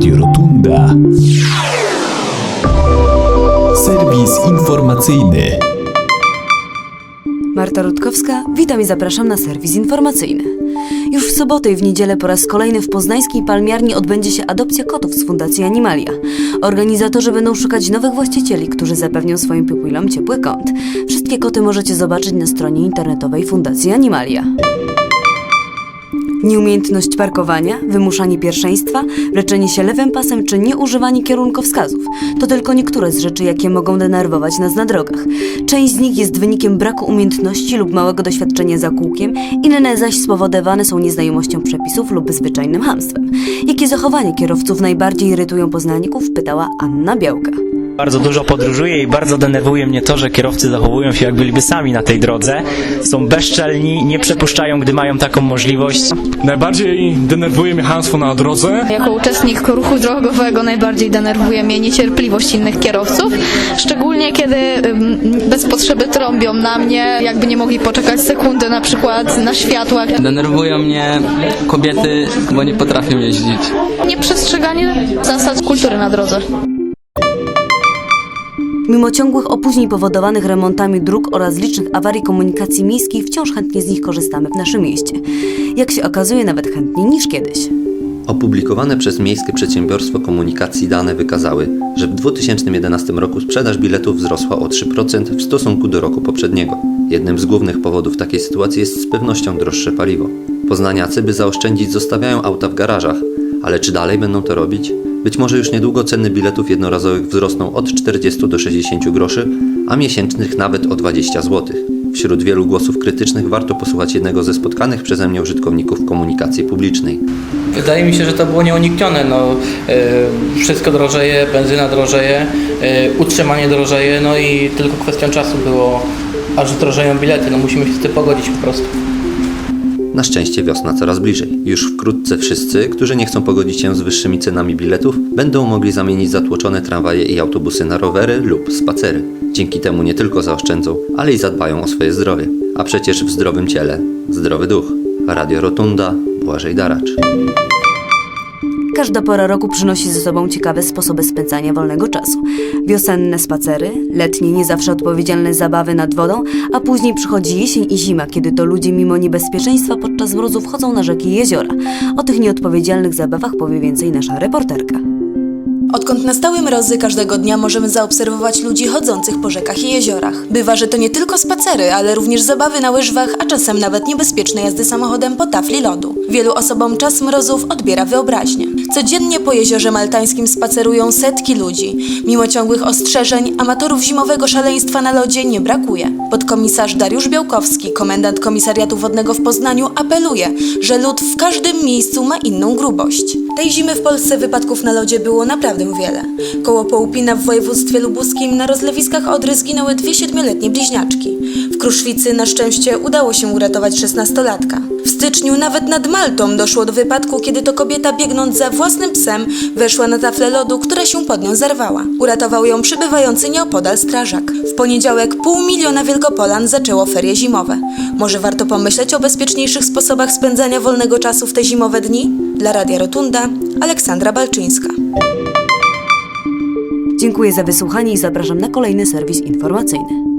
Radio Rotunda. Serwis informacyjny. Marta Rutkowska, witam i zapraszam na serwis informacyjny. Już w sobotę i w niedzielę po raz kolejny w poznańskiej palmiarni odbędzie się adopcja kotów z Fundacji Animalia. Organizatorzy będą szukać nowych właścicieli, którzy zapewnią swoim pupilom ciepły kąt. Wszystkie koty możecie zobaczyć na stronie internetowej Fundacji Animalia. Nieumiejętność parkowania, wymuszanie pierwszeństwa, leczenie się lewym pasem czy nieużywanie kierunkowskazów to tylko niektóre z rzeczy, jakie mogą denerwować nas na drogach. Część z nich jest wynikiem braku umiejętności lub małego doświadczenia za kółkiem, inne zaś spowodowane są nieznajomością przepisów lub zwyczajnym hamstwem. Jakie zachowania kierowców najbardziej irytują poznaników? pytała Anna Białka. Bardzo dużo podróżuję i bardzo denerwuje mnie to, że kierowcy zachowują się jak byliby sami na tej drodze. Są bezczelni, nie przepuszczają, gdy mają taką możliwość. Najbardziej denerwuje mnie hamstwo na drodze. Jako uczestnik ruchu drogowego najbardziej denerwuje mnie niecierpliwość innych kierowców, szczególnie kiedy bez potrzeby trąbią na mnie, jakby nie mogli poczekać sekundy na przykład na światłach. Denerwują mnie kobiety, bo nie potrafią jeździć. Nieprzestrzeganie zasad kultury na drodze. Mimo ciągłych opóźnień powodowanych remontami dróg oraz licznych awarii komunikacji miejskiej, wciąż chętnie z nich korzystamy w naszym mieście. Jak się okazuje, nawet chętniej niż kiedyś. Opublikowane przez Miejskie Przedsiębiorstwo Komunikacji dane wykazały, że w 2011 roku sprzedaż biletów wzrosła o 3% w stosunku do roku poprzedniego. Jednym z głównych powodów takiej sytuacji jest z pewnością droższe paliwo. Poznaniacy, by zaoszczędzić, zostawiają auta w garażach, ale czy dalej będą to robić? Być może już niedługo ceny biletów jednorazowych wzrosną od 40 do 60 groszy, a miesięcznych nawet o 20 zł. Wśród wielu głosów krytycznych warto posłuchać jednego ze spotkanych przeze mnie użytkowników komunikacji publicznej. Wydaje mi się, że to było nieuniknione. No, e, wszystko drożeje, benzyna drożeje, e, utrzymanie drożeje, no i tylko kwestią czasu było, aż drożeją bilety. No musimy się z tym pogodzić po prostu. Na szczęście wiosna coraz bliżej. Już wkrótce wszyscy, którzy nie chcą pogodzić się z wyższymi cenami biletów, będą mogli zamienić zatłoczone tramwaje i autobusy na rowery lub spacery. Dzięki temu nie tylko zaoszczędzą, ale i zadbają o swoje zdrowie. A przecież w zdrowym ciele zdrowy duch. Radio Rotunda, Błażej Daracz. Każda pora roku przynosi ze sobą ciekawe sposoby spędzania wolnego czasu. Wiosenne spacery, letnie nie zawsze odpowiedzialne zabawy nad wodą, a później przychodzi jesień i zima, kiedy to ludzie mimo niebezpieczeństwa podczas mrozu wchodzą na rzeki i jeziora. O tych nieodpowiedzialnych zabawach powie więcej nasza reporterka. Odkąd nastały mrozy, każdego dnia możemy zaobserwować ludzi chodzących po rzekach i jeziorach. Bywa, że to nie tylko spacery, ale również zabawy na łyżwach, a czasem nawet niebezpieczne jazdy samochodem po tafli lodu. Wielu osobom czas mrozów odbiera wyobraźnię. Codziennie po jeziorze maltańskim spacerują setki ludzi. Mimo ciągłych ostrzeżeń, amatorów zimowego szaleństwa na lodzie nie brakuje. Podkomisarz Dariusz Białkowski, komendant Komisariatu Wodnego w Poznaniu, apeluje, że lód w każdym miejscu ma inną grubość. Tej zimy w Polsce wypadków na lodzie było naprawdę wiele. Koło Połupina w województwie lubuskim na rozlewiskach Odry zginęły dwie siedmioletnie bliźniaczki. W Kruszwicy na szczęście udało się uratować szesnastolatka. Styczniu nawet nad Maltą doszło do wypadku, kiedy to kobieta biegnąc za własnym psem weszła na taflę lodu, która się pod nią zerwała. Uratował ją przybywający nieopodal strażak. W poniedziałek pół miliona Wielkopolan zaczęło ferie zimowe. Może warto pomyśleć o bezpieczniejszych sposobach spędzania wolnego czasu w te zimowe dni? Dla Radia Rotunda Aleksandra Balczyńska. Dziękuję za wysłuchanie i zapraszam na kolejny serwis informacyjny.